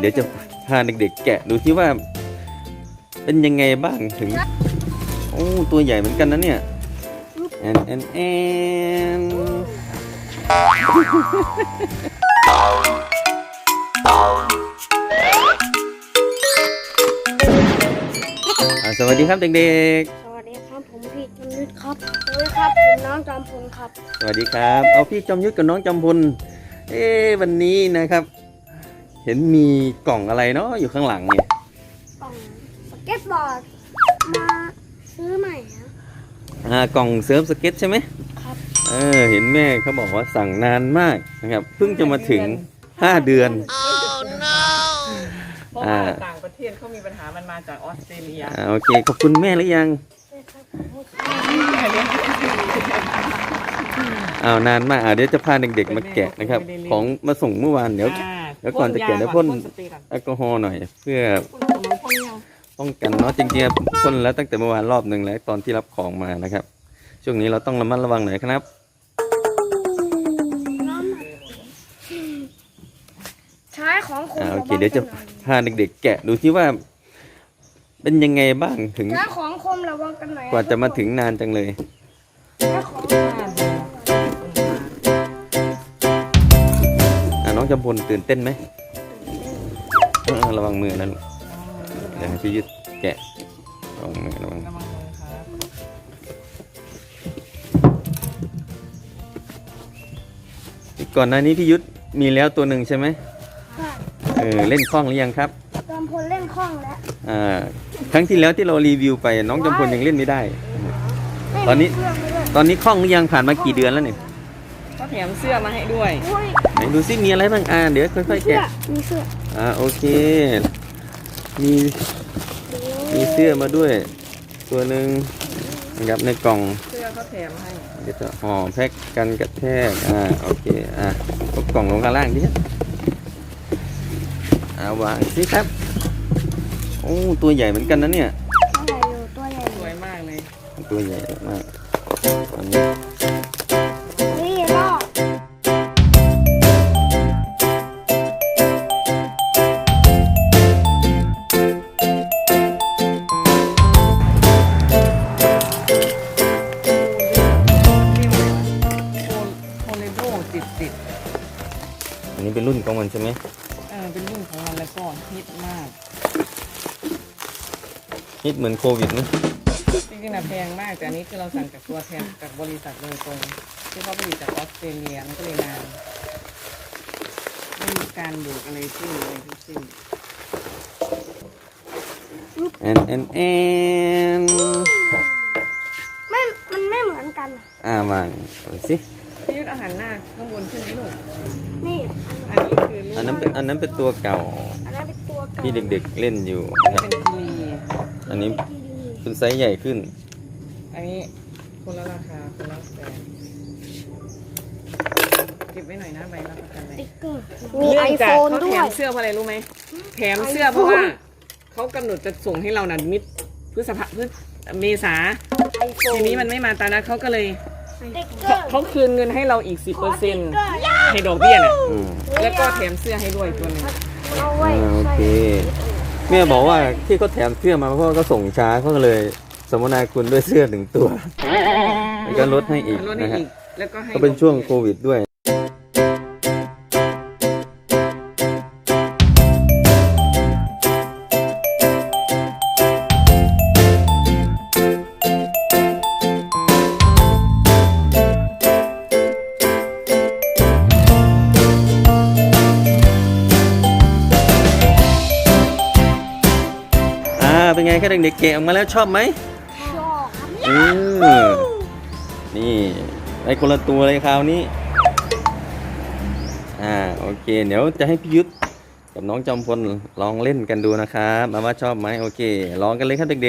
เดี๋ยวจะพาเด็กๆ แกะดูที่ว่า เป็นยังไงบ้างถึง โอ้ตัวใหญ่เหมือนกันนะเนี่ยแอนแอนแอนอ่าสวัสดีครับเด็กสวัสดีครับผมพี่จำยุทธครับสวัสดีครับผมน้องจอมพลครับ ๆ สวัสดีครับ เอาพี่จอมยุทธกับน้องจอมพล เอ๊ะวันนี้นะครับ เห็นมีกล่องอะไรเนาะอยู่ข้างหลังเนี่ยกล่องสเก็ตบอร์ดมาซื้อใหม่นะอ่ากล่องเซิร์ฟสเก็ตใช่ไหมครับเออเห็นแม่เขาบอกว่าสั่งนานมากนะครับเพิ่งจะมาถึง5เดือน เพราะว่า ต่างประเทศเขามีปัญหามันมาจากออสเตรเลียอ่าโอเคขอบคุณแม่หรือยังใช่ครับผมอ้าวนานมากอ่าเดี๋ยวจะพาเด็กๆมาแกะนะครับ ของมาส่งเมื่อวานเดี๋ยว อ่า เดี๋ยวก่อนจะแกะเดี๋ยวพ่นสเปรย์ก่อนแอลกอฮอล์หน่อย เพื่อพ่นของน้องพ่นยังป้องกันเนาะจริงๆพ่นแล้วตั้งแต่เมื่อวานรอบหนึ่งแล้วตอนที่รับของมานะครับ ช่วงนี้เราต้องระมัดระวังหน่อยครับน้ำหนักใช้ของคมอ่าโอเคระวังเดี๋ยวจะกันหน่อยพาเด็กๆ แกะดูที่ว่า เป็นยังไงบ้างถึงใช้ของคมระวังกันหน่อยกว่าจะมาถึงนานจังเลยใช้ของ จำพลตื่นเต้นไหมเออระวังมือนะลูกเดี๋ยวให้พี่ยึดแกะระวังมือระวังระวังมือครับก่อนหน้านี้พี่ยุทธมีแล้วตัวหนึ่งใช่ไหมค่ะเออเล่นคล่องหรือยังครับ จอมพลเล่นคล่องแล้วอ่าครั้งที่แล้วที่เรารีวิวไปน้องจำพลยังเล่นไม่ได้ไม่ตอนนี้มีเครื่องเลยตอนนี้คล่องหรือยังผ่านมากี่เดือนแล้วเนี่ยเขา แถมเสื้อมาให้ด้วยอุ้ยไหนดูซิมีอะไรบ้างอ่าเดี๋ยวค่อยๆเสื้อแกะมีเสื้ออ่าโอเค มีมีเสื้อมาด้วย ตัวหนึ่งนะครับในกล่องเสื้อเขาแถมให้เดี๋ยวจะห่อแพ็กกันกระแทกอ่าโอเคอะพกกล่องลงข้างล่างดิอ่าวางสิครับโอ้ตัวใหญ่เหมือนกันนะเนี่ยตัวใหญ่อยู่ตัวใหญ่อสยู่วยมากเลยตัวใหญ่มากตอนนี้นี่ รุ่นของมันใช่ไหมเออเป็นรุ่นของมันแล้วก็ฮิตมากฮิตเหมือนโควิดนะจริงๆนะแพงมากแต่อันนี้คือเราสั่งจากตัวแทนจากบริษัทโดยตรงที่เขาผลิตจากออสเตรเลียมันก็เลยนานไม่มีการดูดอะไรที่เลยทั้งสิ้นแอนแอนแอนไม่ มันไม่เหมือนกันอะอ่าวางเอาสิ พี่ยุทธอาหารหน้าข้างบนขึ้นนี่ลูกนี่ อันนี้คือลูกอันนั้นเป็นอันนั้นเป็นตัวเก่าอันนั้นเป็นตัวเก่าที่เด็กๆเล่นอยู่อันนะคนี้รับเป็นกีอันนี้ดีเป็นไซส์ใหญ่ขึ้น อันนี้คนละราคาคนละแสนเก็บไว้หน่อยนะใบรับประกันเลยติ๊กเกอร์มีไอเนื่งโฟจากนเขาด้แถวย มเสื้อเพราะอะไรรู้ไหมแถมเสื้อเพราะว่า เขากำหนดจะส่งให้เรานะมิดพฤษภาพฤษเมษา ไอโฟนทีนี้มันไม่มาตามนัดเขาก็เลยติ๊ก เกอเขาร์เขาคืนเงินให้เราอีกสิบเปอร์เซ็นต์ติ๊กเกอร์ให้ดอกเบี้ยน่ะอืมแล้วก็แถมเสื้อให้ด้วยตัวหนึงเอาไว้อ่าโอใส่เคแม่บอกว่าที่เขาแถมเสื้อมาเพราะว่าเขาส่งช้าเขาก็เลยสมนาคุณด้วยเสื้อหนึ่งตัวแล้วก็ลดให้อีกลดให้นะฮะอีกแล้วก็ให้ ก็เป็นช่วงโควิดด้วย เป็นไงคะเด็กๆเกะออกมาแล้วชอบไหมชอบครับอืมนี่ไอ้คนละตัวเลยคราวนี้ อ่าโอเค เดี๋ยวจะให้พี่ยุทธกับน้องจอมพลลองเล่นกันดูนะครับมาว่าชอบไหมโอเคลองกันเลยครับเด็กเ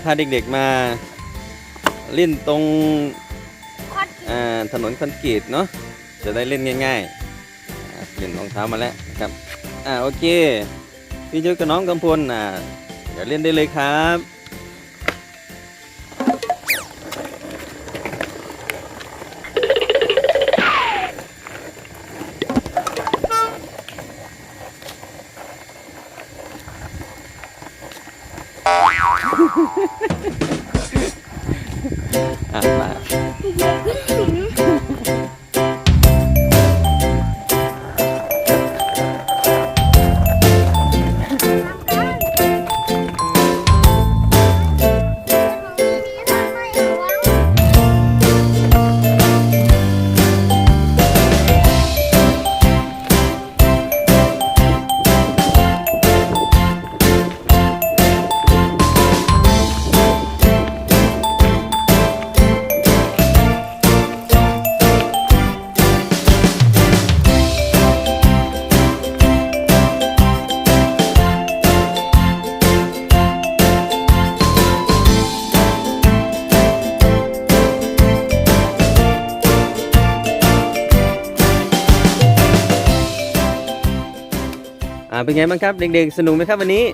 ยวพาเด็กๆมาเล่นตรงคอดกินอ่าถนนคอนกรีตเนาะจะได้เล่นง่ายๆอ่าเปลี่ยนรองเท้ามาแล้วนะครับอ่าโอเคพี่ยุ้ยกับน้องกำพลอ่าเดี๋ยวเล่นได้เลยครับ อะ เป็นไงบ้างครับ เด็กๆ สนุกไหมครับวันนี้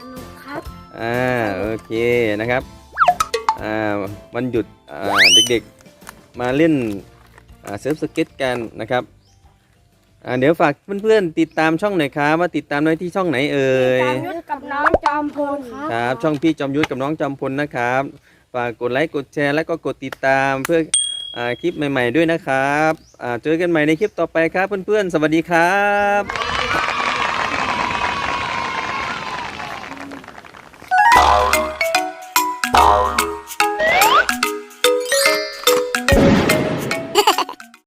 สนุกครับ อ่า โอเคนะครับ อ่า วันหยุด อ่า เด็กๆ มาเล่น อ่า เซิร์ฟสเก็ตกันนะครับ อ่า เดี๋ยวฝากเพื่อนๆ ติดตามช่องหน่อยครับว่าติดตามได้ที่ช่องไหนเอ่ย จอมยุทธกับน้องจอมพลครับ ครับ ช่องพี่จอมยุทธกับน้องจอมพลนะครับ ฝากกดไลค์ กดแชร์ แล้วก็กดติดตามเพื่อ อ่า คลิปใหม่ ๆ ด้วยนะครับ อ่า เจอกันใหม่ในคลิปต่อไปครับเพื่อนๆ สวัสดีครับ